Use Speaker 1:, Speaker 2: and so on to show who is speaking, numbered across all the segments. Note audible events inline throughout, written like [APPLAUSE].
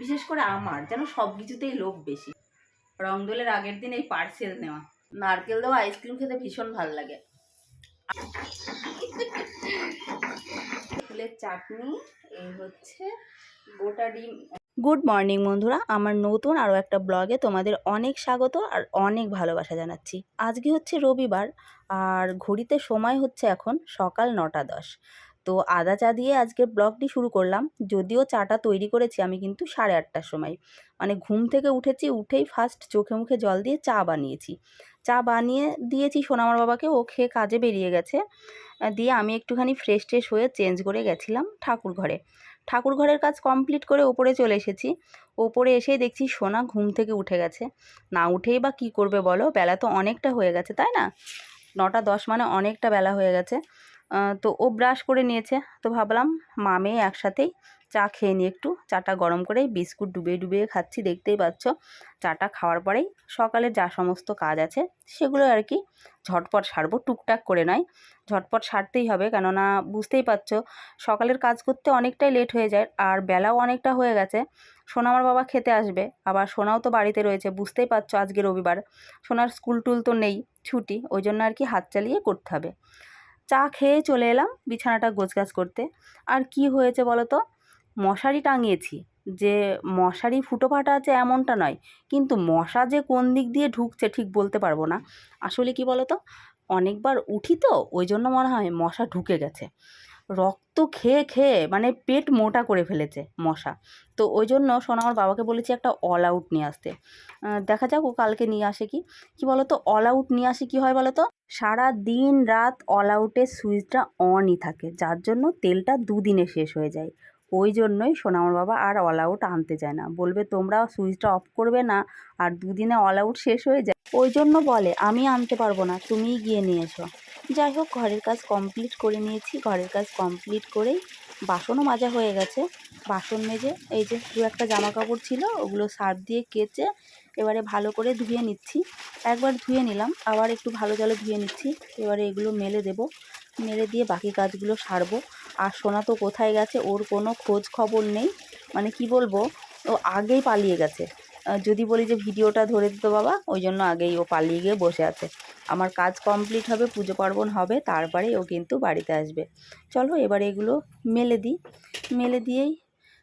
Speaker 1: বিশেষ করে আমার, যেন সব কিছুতেই লোভ বেশি। রং দোলের আগের দিন এই পার্সেল নেওয়া। নারকেল দেওয়া আইসক্রিম খেতে ভীষণ ভালো লাগে। চাটনি, এই হচ্ছে গোটা ডিম। গুড মর্নিং বন্ধুরা, আমার নতুন আরও একটা ব্লগে তোমাদের অনেক স্বাগত আর অনেক ভালোবাসা জানাচ্ছি। আজকে হচ্ছে রবিবার আর ঘড়িতে সময় হচ্ছে এখন সকাল নটা দশ। তো আদা চা দিয়ে আজকের ব্লগটি শুরু করলাম। যদিও চাটা তৈরি করেছি আমি কিন্তু সাড়ে আটটার সময়। মানে ঘুম থেকে উঠেছি, উঠেই ফার্স্ট চোখে মুখে জল দিয়ে চা বানিয়েছি। চা বানিয়ে দিয়েছি সোনামার বাবাকে, ও খেয়ে কাজে বেরিয়ে গেছে। দিয়ে আমি একটুখানি ফ্রেশ ট্রেশ হয়ে চেঞ্জ করে গেছিলাম ঠাকুর ঘরে। ঠাকুর ঘরের কাজ কমপ্লিট করে ওপরে চলে এসেছি। ওপরে এসেই দেখছি সোনা ঘুম থেকে উঠে গেছে। না উঠেই বা কী করবে বলো? বেলা তো অনেকটা হয়ে গেছে, তাই না? নটা দশ মানে অনেকটা বেলা হয়ে গেছে। তো ও ব্রাশ করে নিয়েছে। তো ভাবলাম মামে একসাথেই চা খেয়ে নিই একটু। চাটা গরম করেই বিস্কুট ডুবিয়ে ডুবিয়ে খাচ্ছি, দেখতেই পাচ্ছ। চাটা খাওয়ার পরেই সকালে যা সমস্ত কাজ আছে, সেগুলো আর কি ঝটপট সারবো, টুকটাক করে নয়। ঝটপট সারতেই হবে, কেননা বুঝতেই পারছ, সকালের কাজ করতে অনেকটাই লেট হয়ে যায়, আর বেলাও অনেকটা হয়ে গেছে। সোনামার বাবা খেতে আসবে, আবার সোনাও তো বাড়িতে রয়েছে, বুঝতেই পারছ আজকে রবিবার। সোনার স্কুল টুল তো নেই, ছুটি, ওই জন্য আর কি হাত চালিয়ে করতে হবে। চা খেয়ে চলে এলাম বিছানাটা গোছগাছ করতে। আর কি হয়েছে বলো তো মশারি টাঙিয়েছি। যে মশারি ফুটো ফাটা আছে এমনটা নয়, কিন্তু মশা যে কোন দিক দিয়ে ঢুকছে ঠিক বলতে পারব না। আসলে কি বলো তো অনেকবার উঠি তো, ওই জন্য মনে হয় মশা ঢুকে গেছে। রক্ত খেয়ে খেয়ে মানে পেট মোটা করে ফেলেছে মশা। তো ওই জন্য শোনা আমার বাবাকে বলেছি একটা অল আউট নিয়ে আসতে। দেখা যাক ও কালকে নিয়ে আসে কি। কি বলো তো অল আউট নিয়ে আসে কি হয় বলো তো সারা দিন রাত অল আউটের সুইচটা অনই থাকে, যার জন্য তেলটা দুদিনে শেষ হয়ে যায়। ওই জন্যই সোনামর বাবা আর অল আউট আনতে চায় না। বলবে, তোমরা সুইচটা অফ করবে না, আর দুদিনে অল আউট শেষ হয়ে যায়। ওই জন্য বলে, আমি আনতে পারব না, তুমিই গিয়ে নিয়ে এসো। যাই হোক, ঘরের কাজ কমপ্লিট করে নিয়েছি। ঘরের কাজ কমপ্লিট করেই বাসনও মাজা হয়ে গেছে। বাসন মেজে এই যে দু একটা জামা কাপড় ছিল, ওগুলো সার্ফ দিয়ে কেচে এবারে ভালো করে ধুয়ে নিচ্ছি। একবার ধুয়ে নিলাম, আবার একটু ভালো জলে ধুয়ে নিচ্ছি। এবারে এগুলো মেলে দেব। মেলে দিয়ে বাকি কাজগুলো সারবো। আর সোনা তো কোথায় গেছে, ওর কোনো খোঁজ খবর নেই। মানে কি বলব, ও আগেই পালিয়ে গেছে। যদি বলি যে ভিডিওটা ধরে দিত বাবা, ওই জন্য আগেই ও পালিয়ে গিয়ে বসে আছে। আমার কাজ কমপ্লিট হবে, পুজো পার্বণ হবে তারপরে ও কিন্তু বাড়িতে আসবে। চলো এবার এগুলো মেলে দিই। মেলে দিয়েই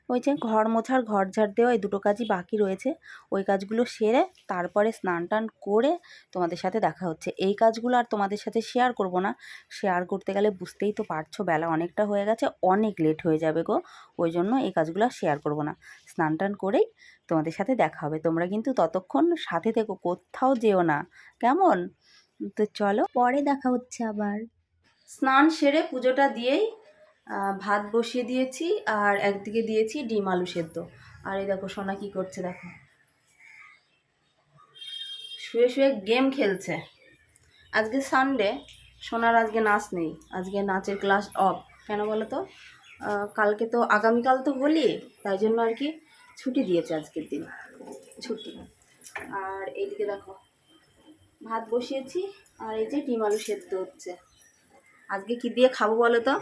Speaker 1: ওই যে ঘর মোছার, ঘর ঝাড় দেওয়া, এই দুটো কাজই বাকি রয়েছে। ওই কাজগুলো সেরে তারপরে স্নান টান করে তোমাদের সাথে দেখা হচ্ছে। এই কাজগুলো আর তোমাদের সাথে শেয়ার করব না। শেয়ার করতে গেলে বুঝতেই তো পারছ, বেলা অনেকটা হয়ে গেছে, অনেক লেট হয়ে যাবে গো। ওই জন্য এই কাজগুলো আর শেয়ার করব না। স্নান টান করেই তোমাদের সাথে দেখা হবে। তোমরা কিন্তু ততক্ষণ সাথে থেকো, কোথাও যেও না। কেমন? তো চলো পরে দেখা হচ্ছে আবার। স্নান সেরে পুজোটা দিয়েই ভাত বসিয়ে দিয়েছি আর একদিকে দিয়েছি ডিম আলু সেদ্ধ। আর এই দেখো সোনা কি করছে দেখো। শুয়ে শুয়ে গেম খেলছে। আজকে সানডে সোনার আজকে নাচ নেই। আজকে নাচের ক্লাস অফ কেন বলো তো? কালকে তো আগামীকাল তো হোলি, তাই জন্য আর কি ছুটি দিয়েছে আজকের দিন। ছুটি। আর এইদিকে দেখো, ভাত বসিয়েছি আর এই যে ডিম আলু সেদ্ধ হচ্ছে। আজকে কি দিয়ে খাব বলো তো?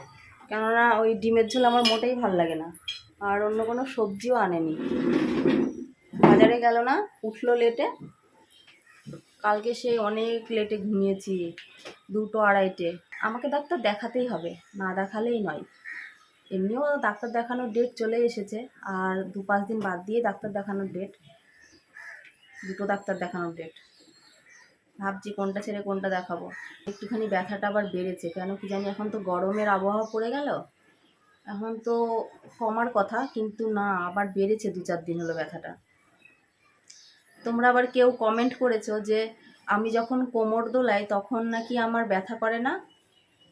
Speaker 1: কেননা ওই ডিমের ঝোল আমার মোটেই ভালো লাগে না। আর অন্য কোনো সবজিও আনেনি। বাজারে গেল না, উঠল লেটে কালকে সে অনেক লেটে ঘুমিয়েছি, দুটো আড়াইটে। আমাকে ডাক্তার দেখাতেই হবে, না দেখালেই নয়। এমনিও ডাক্তার দেখানোর ডেট চলে এসেছে, আর দু পাঁচ দিন বাদ দিয়ে ডাক্তার দেখানোর ডেট দুটো ডাক্তার দেখানোর ডেট ভাবছি কোনটা ছেড়ে কোনটা দেখাবো। একটুখানি ব্যথাটা আবার বেড়েছে, কেন কি জানি এখন তো গরমের আবহাওয়া পড়ে গেল। এখন তো কমার কথা, কিন্তু না, আবার বেড়েছে দু চার দিন হলো ব্যথাটা। তোমরা আবার কেউ কমেন্ট করেছ যে, আমি যখন কোমর দোলাই তখন নাকি আমার ব্যথা করে না?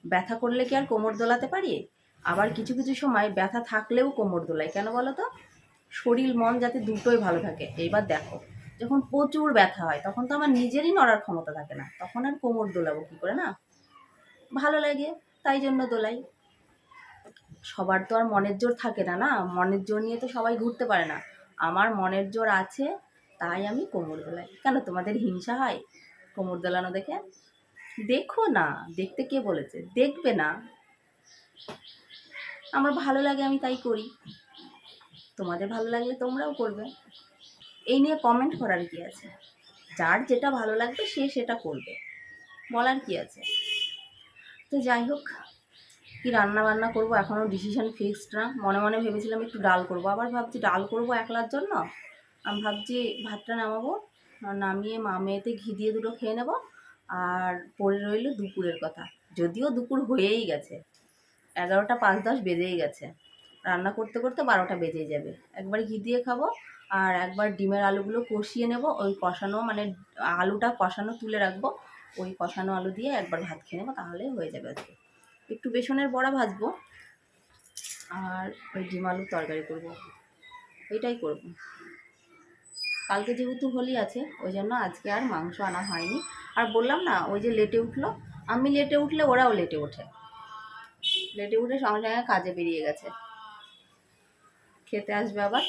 Speaker 1: ব্যথা করলে কি আর কোমর দোলাতে পারি? আবার কিছু কিছু সময় ব্যথা থাকলেও কোমর দোলাই, কেন বলো তো? শরীর, মন যাতে দুটোই ভালো থাকে। এইবার দেখো। যখন প্রচুর ব্যথা হয়, তখন তো আমার নিজেরই নড়ার ক্ষমতা থাকে না। তখন আর কোমর দোলাবো কী করে না? ভালো লাগে, তাই জন্য দোলাই। সবার তো আর মনের জোর থাকে না না? মনের জোর নিয়ে তো সবাই ঘুরতে পারে না। আমার মনের জোর আছে, তাই আমি কোমর দোলাই। কেন তোমাদের হিংসা হয় কোমর দোলানো দেখে? দেখো না, দেখতে কে বলেছে? দেখবে না। আমার ভালো লাগে আমি তাই করি। তোমাদের ভালো লাগলে তোমরাও করবে। এই নিয়ে কমেন্ট করার কি আছে? যার যেটা ভালো লাগবে সে সেটা করবে। বলার কি আছে? তো যাই হোক, কি রান্না বান্না করব এখনও ডিসিশন ফিক্সড না। মনে মনে ভেবেছিলাম একটু ডাল করব। আবার ভাবছি ডাল করব একলার জন্য। আমি ভাবছি ভাতটা নামাবো, নামিয়ে মা মেয়েতে ঘি দিয়ে দুটো খেয়ে নেব। আর পড়ে রইল দুপুরের কথা। যদিও দুপুর হয়েই গেছে। এগারোটা পাঁচ দশ বেজেই গেছে। রান্না করতে করতে বারোটা বেজেই যাবে। একবার ঘি দিয়ে খাব আর একবার ডিমের আলুগুলো কষিয়ে নেব, ওই কষানো মানে আলুটা কষানো তুলে রাখব, ওই কষানো আলু দিয়ে একবার ভাত খেয়ে নেব তাহলেই হয়ে যাবে আজকে। একটু বেসনের বড়া ভাজবো, আর ওই ডিম আলুর তরকারি করব, এটাই করব। কালকে যেহেতু হোলি আছে, ওই জন্য আজকে আর মাংস আনা হয়নি। আর বললাম না, ওই যে লেটে উঠল, আমি লেটে উঠলে ওরাও লেটে ওঠে। লেটে উঠে সঙ্গে সঙ্গে কাজে বেরিয়ে গেছে। খেতে আসবে আবার।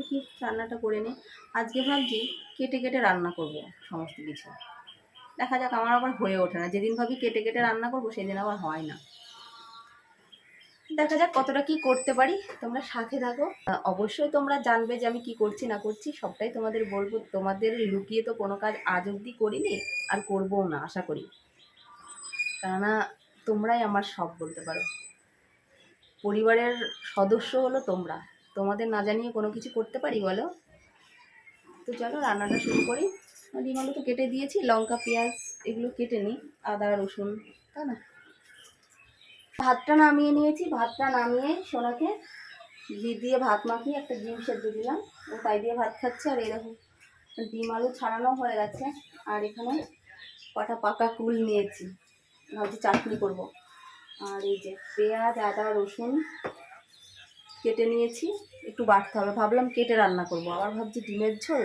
Speaker 1: দেখি রান্নাটা করে নিই আজকে ভাবছি কেটে কেটে রান্না করব সমস্ত কিছু। দেখা যাক আমার আবার হয়ে ওঠে না। যেদিন ভাবি কেটে কেটে রান্না করব, সেদিন আবার হয় না। দেখা যাক কতটা কি করতে পারি। তোমরা সাথে থাকো। অবশ্যই তোমরা জানবে যে আমি কি করছি, না করছি। সবটাই তোমাদের বলব। তোমাদের লুকিয়ে তো কোনো কাজ আজ অবধি করিনি, আর করবও না, আশা করি। কেননা তোমরাই আমার সব বলতে পারো। পরিবারের সদস্য হলো তোমরা। তোমাদের না জানিয়ে কোনো কিছু করতে পারি বলো? তো চলো রান্নাটা শুরু করি। ডিম আলু তো কেটে দিয়েছি, লঙ্কা, পেঁয়াজ এগুলো কেটে নিই, আদা, রসুন, তাই না? ভাতটা নামিয়ে নিয়েছি, ভাতটা নামিয়ে সোনাকে ঘি দিয়ে ভাত মাখিয়ে একটা ডিম সেদ্ধ দিলাম। ও তাই দিয়ে ভাত খাচ্ছে আর এরকম ডিম আলু ছাড়ানো হয়ে গেছে। আর এখানে কটা পাকা কুল নিয়েছি। ভাবছি চাটনি করব। আর এই যে পেঁয়াজ, আদা, রসুন কেটে নিয়েছি, একটু বাটতে হবে। ভাবলাম কেটে রান্না করব। আবার ভাবছি ডিমের ঝোল।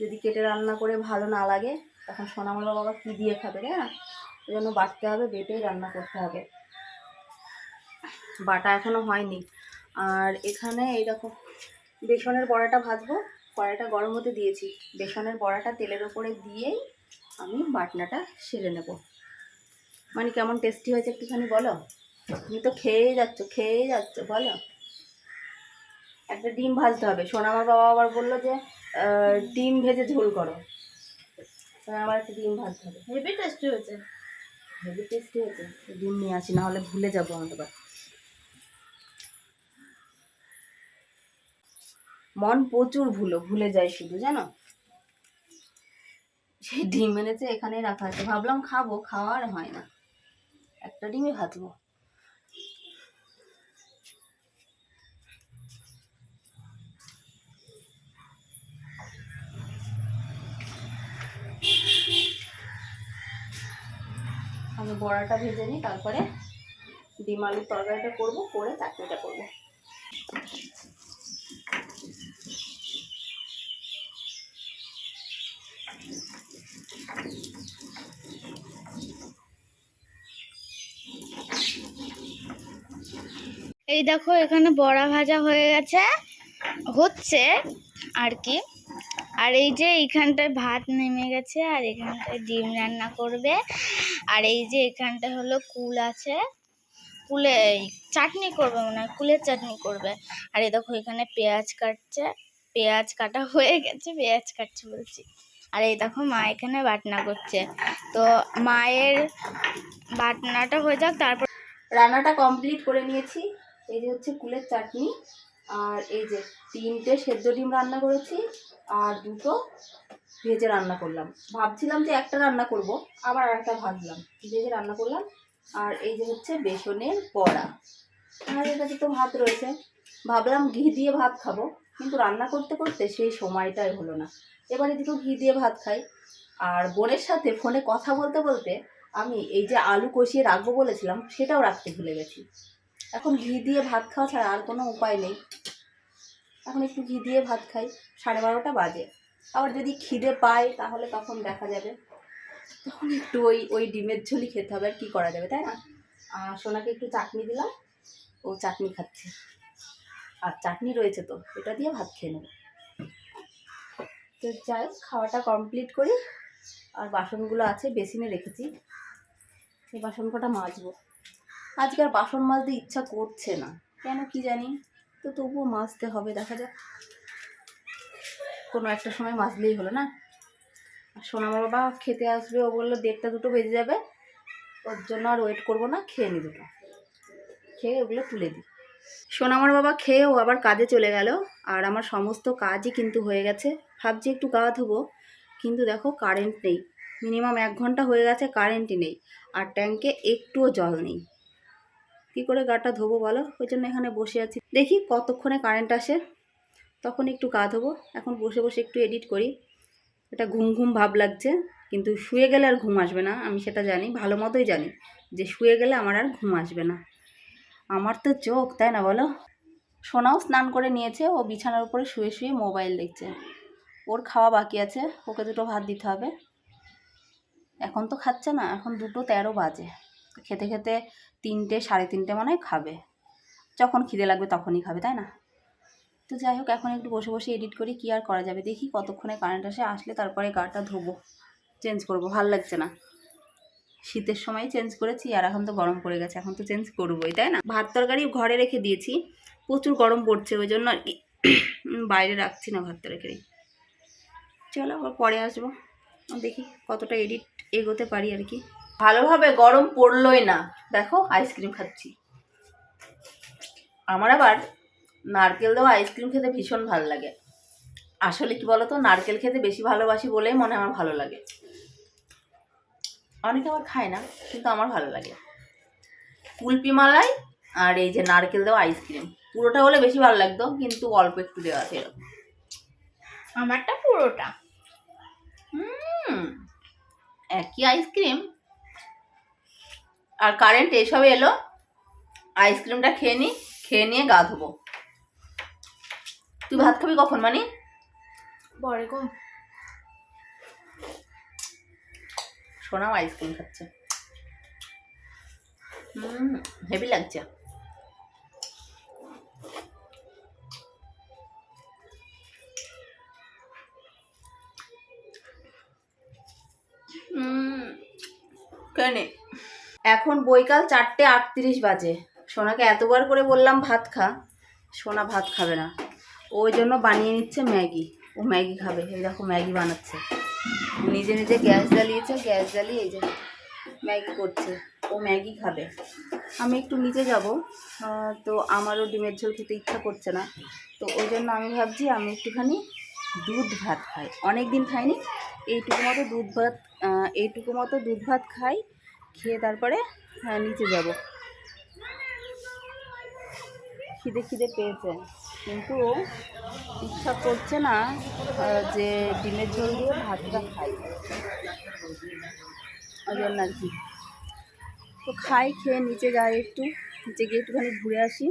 Speaker 1: যদি কেটে রান্না করে ভালো না লাগে, তখন সোনামলা বাবা কী দিয়ে খাবে না ওই জন্য বাটতে হবে বেটেই রান্না করতে হবে। বাটা এখনও হয়নি। আর এখানে এই দেখো, বেসনের বড়াটা ভাজবো। কড়াইটা গরম হতে দিয়েছি। বেসনের বড়াটা তেলের ওপরে দিয়েই আমি বাটনাটা সেরে নেব। মানে কেমন টেস্টি হয়েছে একটুখানি বলো? তুমি তো খেয়েই যাচ্ছ খেয়েই যাচ্ছ, বলো? একটা ডিম ভাজতে হবে। সোনামার বাবা আবার বলল যে ডিম ভেজে ঝোল করো। আবার একটা ডিম ভাজতে হবে।
Speaker 2: হেভি টেস্টি হয়েছে।
Speaker 1: হেভি টেস্টি হয়েছে। ডিম নিয়ে আসি না হলে ভুলে যাব আমাদের আবার। মন প্রচুর ভুলো ভুলে যায় শুধু জানো? সেই ডিম এনেছে এখানেই রাখা আছে। ভাবলাম খাব খাওয়ার হয় না। একটা ডিমই ভাজবো। আমি বড়াটা ভেজে নিই, তারপরে ডিম আলুর তরকারিটা করব, করে চাটনিটা করব।
Speaker 2: এই দেখো, এখানে বড়া ভাজা হয়ে গেছে, হচ্ছে আর কি। আর এই যে এইখানটায় ভাত নেমে গেছে, আর এখানটায় ডিম রান্না করবে। আর এই যে এখানটা হলো কুল আছে। কুলে চাটনি করবে মনে হয়, কুলের চাটনি করবে। আর এই দেখো এখানে পেঁয়াজ কাটছে, পেঁয়াজ কাটা হয়ে গেছে, পেঁয়াজ কাটছে বলছি। আর এই দেখো মা এখানে বাটনা করছে। তো মায়ের বাটনাটা হয়ে যাক, তারপর
Speaker 1: রান্নাটা কমপ্লিট করে নিয়েছি। এই যে হচ্ছে কুলের চাটনি। আর এই যে তিনটে সেদ্ধ ডিম রান্না করেছি আর দুটো ভেজে রান্না করলাম। ভাবছিলাম যে একটা রান্না করব, আবার একটা ভাজলাম। ভেজে রান্না করলাম। আর এই যে হচ্ছে বেসনের বড়া। আর কাছে তো ভাত রয়েছে। ভাবলাম ঘি দিয়ে ভাত খাব, কিন্তু রান্না করতে করতে সেই সময়টাই হলো না। এবারে দুটো ঘি দিয়ে ভাত খাই। আর বোনের সাথে ফোনে কথা বলতে বলতে আমি এই যে আলু কষিয়ে রাখব বলেছিলাম, সেটাও রাখতে ভুলে গেছি। এখন ঘি দিয়ে ভাত খাওয়া ছাড়া আর কোনো উপায় নেই। এখন একটু ঘি দিয়ে ভাত খাই, সাড়ে বারোটা বাজে। আবার যদি খিদে পাই তাহলে তখন দেখা যাবে। তখন একটু ওই ওই ডিমের ঝোলই খেতে হবে, আর কী করা যাবে, তাই না? আর সোনাকে একটু চাটনি দিলাম, ও চাটনি খাচ্ছে। আর চাটনি রয়েছে তো, এটা দিয়ে ভাত খেয়ে নেব। তো যাই, খাওয়াটা কমপ্লিট করি। আর বাসনগুলো আছে, বেসিনে রেখেছি। এই বাসন কটা মাজবো? আজকে আর বাসন মাজতে ইচ্ছা করছে না। কেন কি জানি? তো তবুও মাজতে হবে, দেখা যাক। কোনো একটা সময় মাজলেই হলো না? আর সোনা বাবা খেতে আসবে, ও বলল দেড়টা দুটো বেজে যাবে। ওর জন্য আর ওয়েট করব না, খেয়ে নি দুটো। খেয়ে ওগুলো তুলে দিই। সোনামার বাবা খেয়েও আবার কাজে চলে গেল। আর আমার সমস্ত কাজই কিন্তু হয়ে গেছে। ভাবছি একটু গা ধোবো, কিন্তু দেখো কারেন্ট নেই। মিনিমাম এক ঘণ্টা হয়ে গেছে কারেন্টই নেই। আর ট্যাঙ্কে একটুও জল নেই। কী করে গাটা ধোবো বলো? ওই জন্য এখানে বসে আছি। দেখি কতক্ষণে কারেন্ট আসে। তখন একটু গা ধোবো। এখন বসে বসে একটু এডিট করি। এটা ঘুম ঘুম ভাব লাগছে। কিন্তু শুয়ে গেলে আর ঘুম আসবে না, আমি সেটা জানি, ভালো মতোই জানি যে শুয়ে গেলে আমার আর ঘুম আসবে না। আমার তো চোখ, তাই না বলো? সোনাও স্নান করে নিয়েছে, ও বিছানার উপরে শুয়ে শুয়ে মোবাইল দেখছে। ওর খাওয়া বাকি আছে, ওকে দুটো ভাত দিতে হবে। এখন তো খাচ্ছে না, এখন দুটো তেরো বাজে। খেতে খেতে তিনটে, সাড়ে তিনটে মনে খাবে। যখন খিদে লাগবে তখনই খাবে, তাই না? তো যাই হোক, এখন একটু বসে বসে এডিট করি, কি আর করা যাবে? দেখি কতক্ষণে কারেন্ট আসে, আসলে তারপরে গাটা ধোবো চেঞ্জ করব, ভালো লাগছে না। শীতের সময় চেঞ্জ করেছি, আর এখন তো গরম পড়ে গেছে, এখন তো চেঞ্জ করবোই, তাই না? ভাত তরকারি ঘরে রেখে দিয়েছি, প্রচুর গরম পড়ছে, ওই জন্য আর কি। [COUGHS] বাইরে রাখছি না ভাত তরকারি। চলো আবার পরে আসব, দেখি কতটা এডিট এগোতে পারি আর কি। ভালোভাবে গরম পড়লোই না। দেখো আইসক্রিম খাচ্ছি। আমার আবার নারকেল দেওয়া আইসক্রিম খেতে ভীষণ ভালো লাগে। আসলে কি বলতো নারকেল খেতে বেশি ভালোবাসি বলেই মনে আমার ভালো লাগে। অনেকে আবার খায় না কিন্তু আমার ভালো লাগে। কুলপি মালাই আর এই যে নারকেল দেওয়া আইসক্রিম পুরোটা হলে বেশি ভালো লাগতো কিন্তু অল্প একটু দেওয়া আছে এরকম।
Speaker 2: আমারটা পুরোটা।
Speaker 1: হুম একই আইসক্রিম আর কারেন্ট এসবে এলো। আইসক্রিমটা খেয়ে নি খেয়ে নিয়ে গা ধোবো। তুই ভাত খাবি কখন মানে?
Speaker 2: পরে গো
Speaker 1: সোনাও আইসক্রিম খাচ্ছে। হুম হেভি লাগছে। হুম কেন এখন বৈকাল চারটে আটত্রিশ বাজে। সোনাকে এতবার করে বললাম, ভাত খা। সোনা ভাত খাবে না। ওই জন্য বানিয়ে নিচ্ছে ম্যাগি। ও ম্যাগি খাবে। এই দেখো ম্যাগি বানাচ্ছে। নিজে নিজে গ্যাস জ্বালিয়েছে, গ্যাস জ্বালিয়ে এই যে ম্যাগি করছে। ও ম্যাগি খাবে। আমি একটু নিচে যাব। তো আমারও ডিমের ঝোল খেতে ইচ্ছা করছে না। তো ওই জন্য আমি ভাবছি আমি একটুখানি দুধ ভাত খাই। অনেক দিন খাইনি। এইটুকু মতো দুধ ভাত এইটুকু মতো দুধ ভাত খাই। খেয়ে তারপরে আহ, নিচে যাব। খিদে খিদে পেয়েছে। কিন্তু ইচ্ছা করছে না যে ডিমের ঝোল দিয়ে ভাতটা খাই। ওই জন্য আর কি। তো খাই খেয়ে নিচে যাই একটু। নিচে গিয়ে একটুখানি ঘুরে আসি।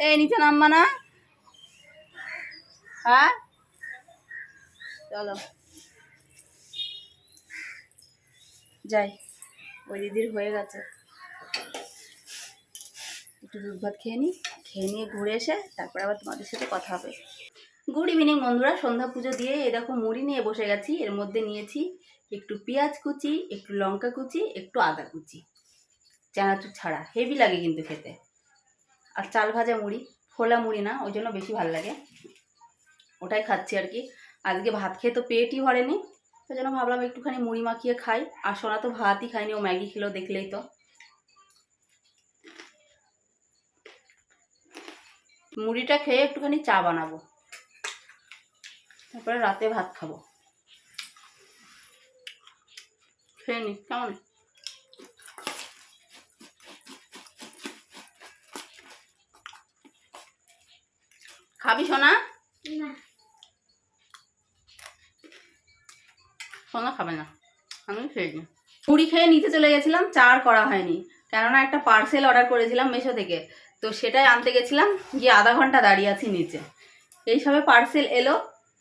Speaker 1: এই নিচে নামবা না। হ্যাঁ? চলো। যাই। ওই দিদির হয়ে গেছে। একটু দুধ ভাত খেয়ে নিই খেয়ে নিয়ে ঘুরে এসে তারপর আবার তোমাদের সাথে কথা হবে। গুড ইভিনিং বন্ধুরা, সন্ধ্যা পুজো দিয়ে এই দেখো মুড়ি নিয়ে বসে গেছি। এর মধ্যে নিয়েছি একটু পেঁয়াজ কুচি, একটু লঙ্কা কুচি, একটু আদা কুচি। চানাচুর ছাড়া হেভি লাগে কিন্তু খেতে। আর চাল ভাজা মুড়ি ফোলা মুড়ি না, ওই জন্য বেশি ভালো লাগে। ওটাই খাচ্ছি আর কি। আজকে ভাত খেয়ে তো পেটই ভরেনি। সেই জন্য ভাবলাম একটুখানি মুড়ি মাখিয়ে খাই। আর সোনা তো ভাতই খায়নি, ও ম্যাগি খেলো দেখলেই তো। মুড়িটা খেয়ে একটুখানি চা বানাবো। তারপরে রাতে ভাত খাব। খেয়ে নি, কেমন? খাবি সোনা? সোনা খাবে না। আমি খেয়ে মুড়ি খেয়ে নিতে চলে গেছিলাম চা আর করা হয়নি। কেননা একটা পার্সেল অর্ডার করেছিলাম মেশো থেকে। তো সেটাই আনতে গেছিলাম, গিয়ে আধা ঘণ্টা দাঁড়িয়ে আছি নিচে। এইসবে পার্সেল এলো,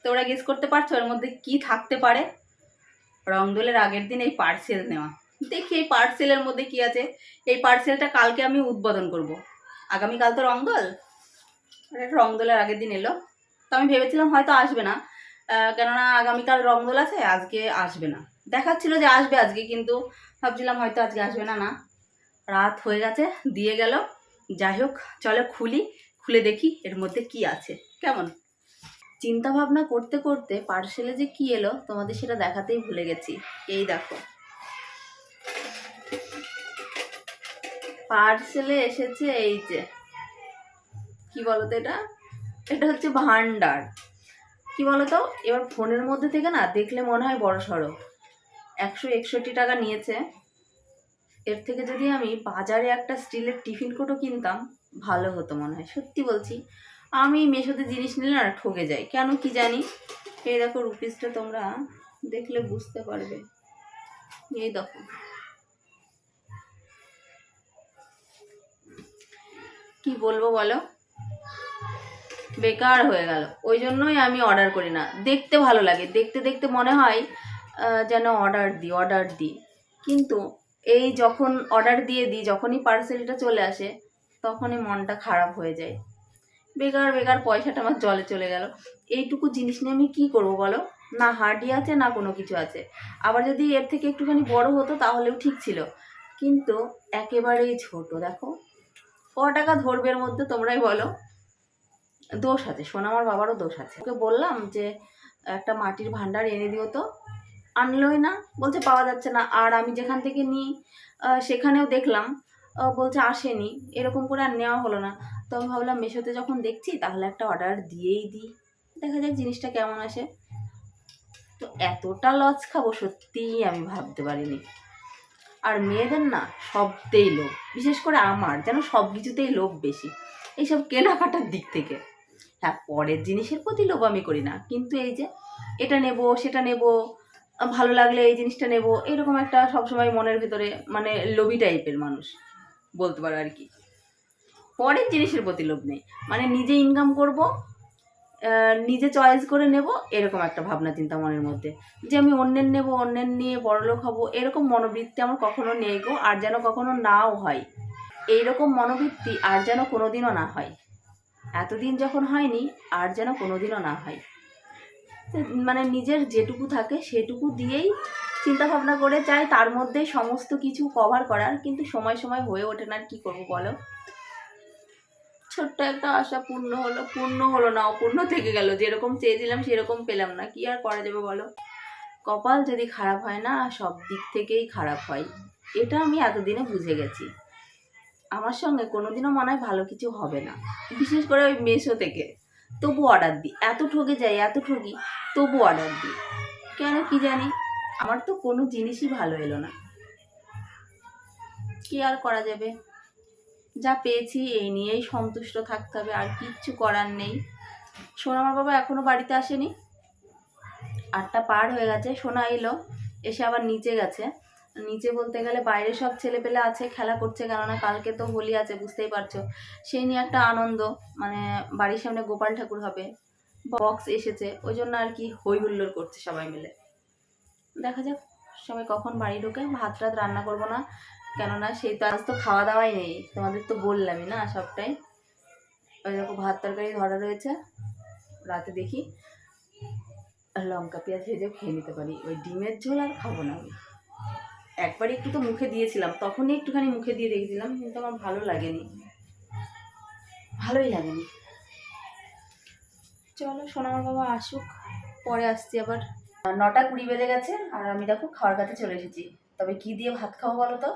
Speaker 1: তোমরা গেস করতে পারছ এর মধ্যে কি থাকতে পারে? রংদোলের আগের দিন এই পার্সেল নেওয়া। দেখি এই পার্সেলের মধ্যে কি আছে। এই পার্সেলটা কালকে আমি উদ্বোধন করব। আগামীকাল তো রংদোল। রংদোলের আগের দিন এলো। তো আমি ভেবেছিলাম হয়তো আসবে না। কেননা আগামীকাল রংদোল আছে, আজকে আসবে না। দেখাচ্ছিল যে আসবে আজকে, কিন্তু ভাবছিলাম হয়তো আজকে আসবে না না। রাত হয়ে গেছে, দিয়ে গেল। যাই হোক, চলো খুলি, খুলে দেখি এর মধ্যে কি আছে। কেমন? চিন্তা ভাবনা করতে করতে পার্সেলে যে কি এলো, তোমাদের সেটা দেখাতেই ভুলে গেছি। এই দেখো। পার্সেলে এসেছে এই যে, কি বলতো এটা? এটা হচ্ছে ভান্ডার। কি বলতো? এবার ফোনের মধ্যে থেকে না দেখলে মনে হয় বড় সড়ো। একশো একষট্টি টাকা নিয়েছে। এর থেকে যদি আমি বাজারে একটা স্টিলের টিফিন কোটো কিনতাম, ভালো হতো মনে হয়। সত্যি বলছি, আমি মেশোতে জিনিস নিলে না ঠকে যাই। কেন কি জানি? এই দেখো রুপিসটা তোমরা দেখলে বুঝতে পারবে। এই দেখো। কি বলব বলো? বেকার হয়ে গেল। ওই জন্যই আমি অর্ডার করি না। দেখতে ভালো লাগে। দেখতে দেখতে মনে হয় যেন অর্ডার দিই অর্ডার দিই। কিন্তু এই যখন অর্ডার দিয়ে দিই, যখনই পার্সেলটা চলে আসে, তখনই মনটা খারাপ হয়ে যায়। বেকার বেকার পয়সাটা আমার জলে চলে গেল। এইটুকু জিনিস নিয়ে আমি কী করব বলো? না হার্ডি আছে, না কোনো কিছু আছে। আবার যদি এর থেকে একটুখানি বড় হতো, তাহলেও ঠিক ছিল। কিন্তু একেবারেই ছোট, দেখো। ক টাকা ধরবে এর মধ্যে তোমরাই বলো। দোষ আছে, সোনামার বাবারও দোষ আছে। ওকে বললাম যে, একটা মাটির ভাণ্ডার এনে দিও তো। আনলোই না, বলছে পাওয়া যাচ্ছে না। আর আমি যেখান থেকে নিই সেখানেও দেখলাম। বলছে আসেনি, এরকম করে আর নেওয়া হলো না। তো আমি ভাবলাম মেশোতে যখন দেখছি, তাহলে একটা অর্ডার দিয়েই দিই। দেখা যাক জিনিসটা কেমন আসে। তো এতটা লজ খাব, সত্যিই আমি ভাবতে পারিনি। আর মেয়েদের না, সবতেই লোভ। বিশেষ করে আমার, যেন সব কিছুতেই লোভ বেশি। এইসব কেনাকাটার দিক থেকে। হ্যাঁ পরের জিনিসের প্রতি লোভ আমি করি না। কিন্তু এই যে এটা নেব, সেটা নেব, ভালো লাগলে এই জিনিসটা নেব, এরকম একটা সবসময় মনের ভিতরে মানে লোভি টাইপের মানুষ বলতে পারো আর কি। পরের জিনিসের প্রতি লোভ নেই। মানে নিজে ইনকাম করব নিজে চয়েস করে নেব, এরকম একটা ভাবনা চিন্তা মনের মধ্যে। যে আমি অন্যের নেব, অন্যের নিয়ে বড়লোক হব, এরকম মনোবৃত্তি আমার কখনো নেই গো, আর যেন কখনো নাও হয়। এইরকম মনোবৃত্তি আর যেন কোনোদিনও না হয়। এতদিন যখন হয়নি, আর যেন কোনোদিনও না হয়। মানে নিজের যেটুকু থাকে সেটুকু দিয়েই চিন্তা ভাবনা করে চাই তার মধ্যে সমস্ত কিছু কভার করার, কিন্তু সময় সময় হয়ে ওঠে না, আর কী করব বলো? ছোট্ট একটা আশা পূর্ণ হলো পূর্ণ হলো না, অপূর্ণ থেকে গেল, যেরকম চেয়েছিলাম সেরকম পেলাম না, কি আর করা যাবে বলো? কপাল যদি খারাপ হয় না, সব দিক থেকেই খারাপ হয়। এটা আমি এতদিনে বুঝে গেছি। আমার সঙ্গে কোনোদিনও মনে হয় ভালো কিছু হবে না। বিশেষ করে ওই মেশো থেকে। তবু অর্ডার দিই। এত ঠকে যাই, এত ঠকি তবু অর্ডার দিই। কেন কি জানি? আমার তো কোনো জিনিসই ভালো এলো না। কি আর করা যাবে? যা পেয়েছি, এই নিয়েই সন্তুষ্ট থাকতে হবে, আর কিচ্ছু করার নেই। সোনামার বাবা এখনও বাড়িতে আসেনি। আটটা পার হয়ে গেছে। সোনা এলো, এসে আবার নিচে গেছে। নিচে বলতে গেলে বাইরে সব ছেলেপেলে আছে, খেলা করছে, কেননা কালকে তো হোলি আছে, বুঝতেই পারছ। সেই নিয়ে একটা আনন্দ মানে বাড়ির সামনে গোপাল ঠাকুর হবে বক্স এসেছে, ওই জন্য আর কি হই হুল্লোড় করছে সবাই মিলে। দেখা যাক, সবাই কখন বাড়ি ঢোকে, ভাত রাত রান্না করব না, কেননা সেই তো আজ তো খাওয়া দাওয়াই নেই, তোমাদের তো বললামই না সবটাই। ওই দেখো ভাত তরকারি ধরা রয়েছে, রাতে দেখি লঙ্কা পেঁয়াজ ভেজে খেয়ে নিতে পারি, ওই ডিমের ঝোল আর খাব না আমি। একবার একটু তো মুখে দিয়েছিলাম, তখনই একটুখানি মুখে দিয়ে দেখেছিলাম, কিন্তু আমার ভালো লাগেনি। ভালোই লাগেনি। চলো সোনামার বাবা আসুক, পরে আসছি আবার। নটা কুড়ি বেজে গেছে, আর আমি দেখো খাওয়ার কাছে চলে এসেছি। তবে কি দিয়ে ভাত খাব বলো তো?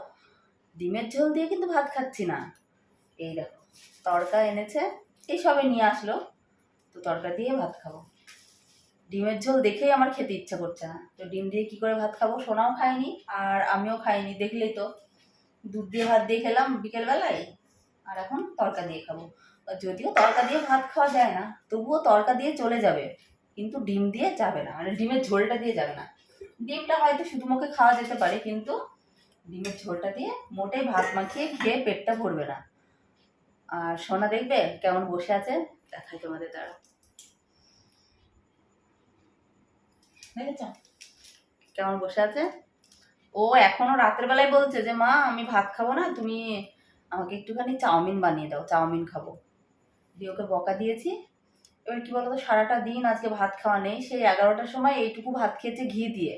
Speaker 1: ডিমের ঝোল দিয়ে কিন্তু ভাত খাচ্ছি না। এই দেখো তড়কা এনেছে, এই সবে নিয়ে আসলো, তো তরকা দিয়ে ভাত খাব। ডিমের ঝোল দেখেই আমার খেতে ইচ্ছা করছে না। তো ডিম দিয়ে কি করে ভাত খাব সোনাও খায়নি আর আমিও খাইনি, দেখলেই তো। দুধ দিয়ে ভাত দিয়ে খেলাম বিকেলবেলায়, আর এখন তরকা দিয়ে খাব। যদিও তরকা দিয়ে ভাত খাওয়া যায় না, তবুও তরকা দিয়ে চলে যাবে, কিন্তু ডিম দিয়ে যাবে না মানে ডিমের ঝোলটা দিয়ে যাবে না। ডিমটা হয়তো শুধু মুখে খাওয়া যেতে পারে, কিন্তু ডিমের ঝোলটা দিয়ে মোটেই ভাত মাখিয়ে খেয়ে পেটটা ভরবে না। আর সোনা দেখবে কেমন বসে আছে? দেখাই তোমাদের দ্বারা। কেমন বসে আছে? ও এখনও রাতের বেলায় বলছে যে, মা, আমি ভাত খাব না, তুমি আমাকে একটুখানি চাউমিন বানিয়ে দাও, চাউমিন খাব। দিয়ে ওকে বকা দিয়েছি। এবার কি বলতো, সারাটা দিন আজকে ভাত খাওয়া নেই, সেই এগারোটার সময় এইটুকু ভাত খেয়েছে ঘি দিয়ে।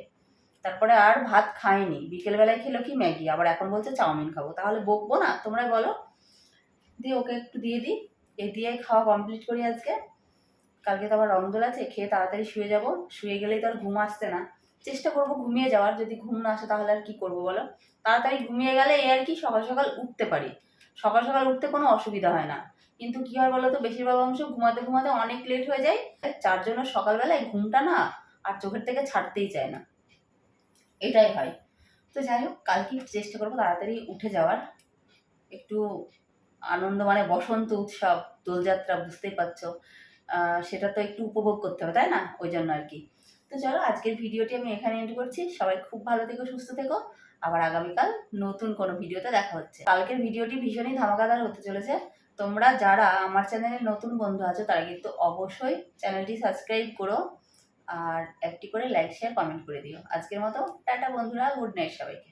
Speaker 1: তারপরে আর ভাত খায়নি। বিকেলবেলায় খেলো কি ম্যাগি, আবার এখন বলছে চাউমিন খাব। তাহলে বকবো না তোমরা বলো। দিয়ে ওকে একটু দিয়ে দিই। এই দিয়ে খাওয়া কমপ্লিট করি আজকে। কালকে তো আবার রংদোল আছে, খেয়ে তাড়াতাড়ি শুয়ে যাব। শুয়ে গেলেই তো আর ঘুম আসছে না। চেষ্টা করব ঘুমিয়ে যাওয়ার, যদি ঘুম না আসে তাহলে আর কি করব বলো? তাড়াতাড়ি ঘুমিয়ে গেলে এই আর কি সকাল সকাল উঠতে পারি। সকাল সকাল উঠতে কোনো অসুবিধা হয় না। কিন্তু কি হয় বলো তো, বেশিরভাগ অংশ ঘুমাতে ঘুমাতে অনেক লেট হয়ে যায়। যার জন্য সকালবেলায় ঘুমটা না আর চোখের থেকে ছাড়তেই চায় না। এটাই হয়। তো যাই হোক, কালকে চেষ্টা করব তাড়াতাড়ি উঠে যাওয়ার। একটু আনন্দ মানে বসন্ত উৎসব, দোলযাত্রা, বুঝতেই পারছ। সেটা তো একটু উপভোগ করতে হবে, তাই না? ওই জন্য আর কি। তো চলো, আজকের ভিডিওটি আমি এখানে এন্ড করছি। সবাই খুব ভালো থেকো, সুস্থ থেকো। আবার আগামীকাল নতুন কোনো ভিডিওতে দেখা হচ্ছে। কালকের ভিডিওটি ভীষণই ধামাকাদার হতে চলেছে। তোমরা যারা আমার চ্যানেলে নতুন বন্ধু আছো, তারা কিন্তু অবশ্যই চ্যানেলটি সাবস্ক্রাইব করো আর একটি করে লাইক শেয়ার কমেন্ট করে দিও। আজকের মতো, টাটা বন্ধুরা গুড নাইট সবাইকে।